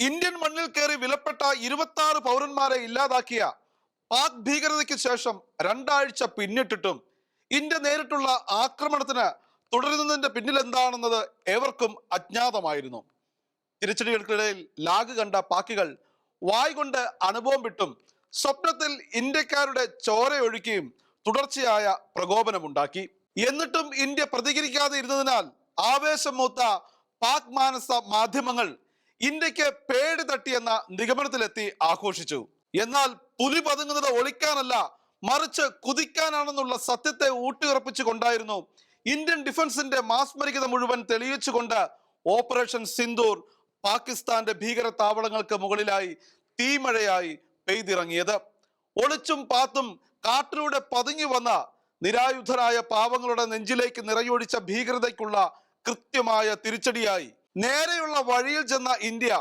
Indian മണ്ണിൽ കയറി വിലപ്പെട്ട ഇരുപത്തി ആറ് പൗരന്മാരെ ഇല്ലാതാക്കിയ പാക് ഭീകരതയ്ക്ക് ശേഷം രണ്ടാഴ്ച പിന്നിട്ടിട്ടും ഇന്ത്യ നേരിട്ടുള്ള ആക്രമണത്തിന് തുടരുന്നതിന്റെ പിന്നിൽ എന്താണെന്നത് ഏവർക്കും അജ്ഞാതമായിരുന്നു. തിരിച്ചടികൾക്കിടയിൽ ലാഗ് കണ്ട പാക്കികൾ വായ് കൊണ്ട് അനുഭവം വിട്ടും സ്വപ്നത്തിൽ ഇന്ത്യക്കാരുടെ ചോരയൊഴുക്കിയും തുടർച്ചയായ പ്രകോപനമുണ്ടാക്കി. എന്നിട്ടും ഇന്ത്യ പ്രതികരിക്കാതെ ഇരുന്നതിനാൽ ആവേശം മൂത്ത പാക് മാനസ മാധ്യമങ്ങൾ ഇന്ത്യയ്ക്ക് പേടി തട്ടിയെന്ന നിഗമനത്തിലെത്തി ആഘോഷിച്ചു. എന്നാൽ പുലി പതുങ്ങുന്നത് ഒളിക്കാനല്ല മറിച്ച് കുതിക്കാനാണെന്നുള്ള സത്യത്തെ ഊട്ടിയുറപ്പിച്ചുകൊണ്ടായിരുന്നു ഇന്ത്യൻ ഡിഫൻസിന്റെ മാസ്മരികത മുഴുവൻ തെളിയിച്ചുകൊണ്ട് ഓപ്പറേഷൻ സിന്ദൂർ പാകിസ്ഥാന്റെ ഭീകര താവളങ്ങൾക്ക് മുകളിലായി തീമഴയായി പെയ്തിറങ്ങിയത്. ഒളിച്ചും പാത്തും കാട്ടിലൂടെ പതുങ്ങി വന്ന നിരായുധരായ പാവങ്ങളുടെ നെഞ്ചിലേക്ക് നിറയൊഴിച്ച ഭീകരതയ്ക്കുള്ള കൃത്യമായ തിരിച്ചടിയായി. നേരെയുള്ള വഴിയിൽ ചെന്ന ഇന്ത്യ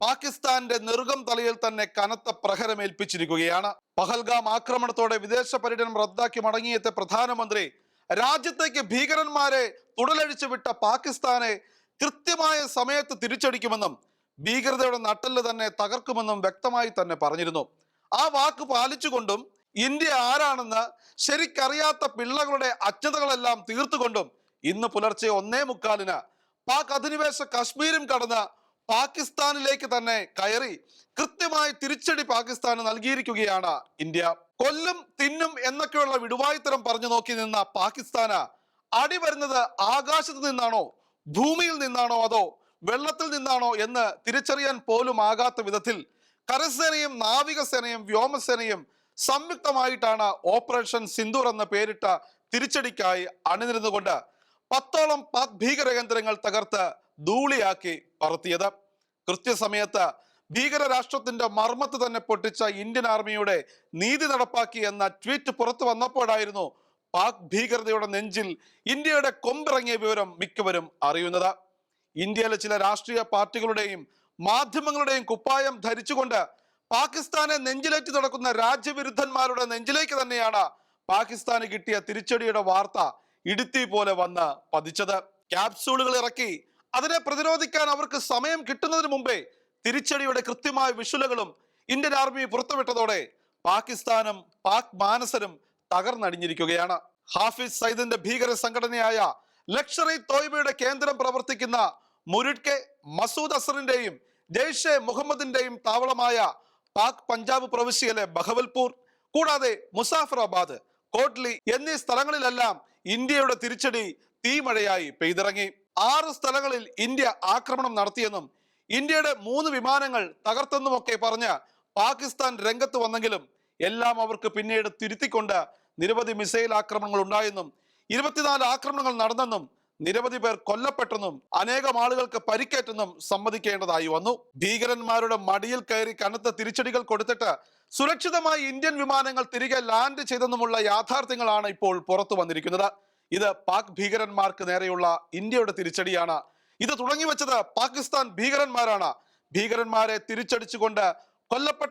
പാകിസ്ഥാന്റെ നെറുകം തലയിൽ തന്നെ കനത്ത പ്രഹരമേൽപ്പിച്ചിരിക്കുകയാണ് പഹൽഗാം ആക്രമണത്തോടെ വിദേശ പര്യടനം റദ്ദാക്കി മടങ്ങിയെത്തിയ പ്രധാനമന്ത്രി രാജ്യത്തേക്ക് ഭീകരന്മാരെ തുടലഴിച്ചു വിട്ട പാകിസ്ഥാനെ കൃത്യമായ സമയത്ത് തിരിച്ചടിക്കുമെന്നും ഭീകരതയുടെ നട്ടൽ തന്നെ തകർക്കുമെന്നും വ്യക്തമായി തന്നെ പറഞ്ഞിരുന്നു. ആ വാക്ക് പാലിച്ചുകൊണ്ടും ഇന്ത്യ ആരാണെന്ന് ശരിക്കറിയാത്ത പിള്ളകളുടെ അജ്ഞതകളെല്ലാം തീർത്തുകൊണ്ടും ഇന്ന് പുലർച്ചെ ഒന്നേ മുക്കാലിന് പാക് അധിനിവേശ കാശ്മീരും കടന്ന് പാകിസ്ഥാനിലേക്ക് തന്നെ കയറി കൃത്യമായി തിരിച്ചടി പാകിസ്ഥാന് നൽകിയിരിക്കുകയാണ് ഇന്ത്യ. കൊല്ലും തിന്നും എന്നൊക്കെയുള്ള വിടുവായുത്തരം പറഞ്ഞു നോക്കി നിന്ന പാകിസ്ഥാന് അടി വരുന്നത് ആകാശത്ത് നിന്നാണോ ഭൂമിയിൽ നിന്നാണോ അതോ വെള്ളത്തിൽ നിന്നാണോ എന്ന് തിരിച്ചറിയാൻ പോലും ആകാത്ത വിധത്തിൽ കരസേനയും നാവികസേനയും വ്യോമസേനയും സംയുക്തമായിട്ടാണ് ഓപ്പറേഷൻ സിന്ദൂർ എന്ന പേരിട്ട തിരിച്ചടിക്കായി അണിനിരുന്നുകൊണ്ട് പത്തോളം പാക് ഭീകര കേന്ദ്രങ്ങൾ തകർത്ത് ധൂളിയാക്കി പറത്തിയത്. കൃത്യസമയത്ത് ഭീകര രാഷ്ട്രത്തിന്റെ മർമ്മത്ത് തന്നെ പൊട്ടിച്ച ഇന്ത്യൻ ആർമിയുടെ നീതി നടപ്പാക്കി എന്ന ട്വീറ്റ് പുറത്തു വന്നപ്പോഴായിരുന്നു പാക് ഭീകരതയുടെ നെഞ്ചിൽ ഇന്ത്യയുടെ കൊമ്പിറങ്ങിയ വിവരം മിക്കവരും അറിയുന്നത്. ഇന്ത്യയിലെ ചില രാഷ്ട്രീയ പാർട്ടികളുടെയും മാധ്യമങ്ങളുടെയും കുപ്പായം ധരിച്ചുകൊണ്ട് പാകിസ്ഥാനെ നെഞ്ചിലേറ്റി നടക്കുന്ന രാജ്യവിരുദ്ധന്മാരുടെ നെഞ്ചിലേക്ക് തന്നെയാണ് പാകിസ്ഥാന് കിട്ടിയ തിരിച്ചടിയുടെ വാർത്ത ഇടുത്തി പോലെ വന്ന് പതിച്ചത്. ക്യാപ്സൂളുകൾ ഇറക്കി. അതിനെ പ്രതിരോധിക്കാൻ അവർക്ക് സമയം കിട്ടുന്നതിന് മുമ്പേ തിരിച്ചടിയുടെ കൃത്യമായ വിഷുലകളും ഇന്ത്യൻ ആർമി പുറത്തുവിട്ടതോടെ പാകിസ്ഥാനും പാക് മാനസരും തകർന്നടിഞ്ഞിരിക്കുകയാണ്. ഹാഫിസ് സൈദിന്റെ ഭീകര സംഘടനയായ ലക്ഷറി തോയ്ബയുടെ കേന്ദ്രം പ്രവർത്തിക്കുന്ന മുരുഡ്കെ മസൂദ് അസറിന്റെയും ജെയ്ഷെ മുഹമ്മദിന്റെയും താവളമായ പാക് പഞ്ചാബ് പ്രവിശ്യയിലെ ബഹവൽപൂർ കൂടാതെ മുസാഫറാബാദ് കോട്ട്ലി എന്നീ സ്ഥലങ്ങളിലെല്ലാം ഇന്ത്യയുടെ തിരിച്ചടി തീമഴയായി പെയ്തിറങ്ങി. ആറ് സ്ഥലങ്ങളിൽ ഇന്ത്യ ആക്രമണം നടത്തിയെന്നും ഇന്ത്യയുടെ മൂന്ന് വിമാനങ്ങൾ തകർത്തെന്നുമൊക്കെ പറഞ്ഞ് പാകിസ്ഥാൻ രംഗത്ത് വന്നെങ്കിലും എല്ലാം അവർക്ക് പിന്നീട് തിരുത്തിക്കൊണ്ട് നിരവധി മിസൈൽ ആക്രമണങ്ങൾ ഉണ്ടായെന്നും ഇരുപത്തിനാല് ആക്രമണങ്ങൾ നടന്നെന്നും നിരവധി പേർ കൊല്ലപ്പെട്ടെന്നും അനേകം ആളുകൾക്ക് പരിക്കേറ്റെന്നും സമ്മതിക്കേണ്ടതായി വന്നു. ഭീകരന്മാരുടെ മടിയിൽ കയറി കനത്ത തിരിച്ചടികൾ കൊടുത്തിട്ട് സുരക്ഷിതമായി ഇന്ത്യൻ വിമാനങ്ങൾ തിരികെ ലാൻഡ് ചെയ്തെന്നുമുള്ള യാഥാർത്ഥ്യങ്ങളാണ് ഇപ്പോൾ പുറത്തു വന്നിരിക്കുന്നത്. ഇത് പാക് ഭീകരന്മാർക്ക് നേരെയുള്ള ഇന്ത്യയുടെ തിരിച്ചടിയാണ്. ഇത് തുടങ്ങി വെച്ചത് പാകിസ്ഥാൻ ഭീകരന്മാരാണ്. ഭീകരന്മാരെ തിരിച്ചടിച്ചുകൊണ്ട് കൊല്ലപ്പെട്ട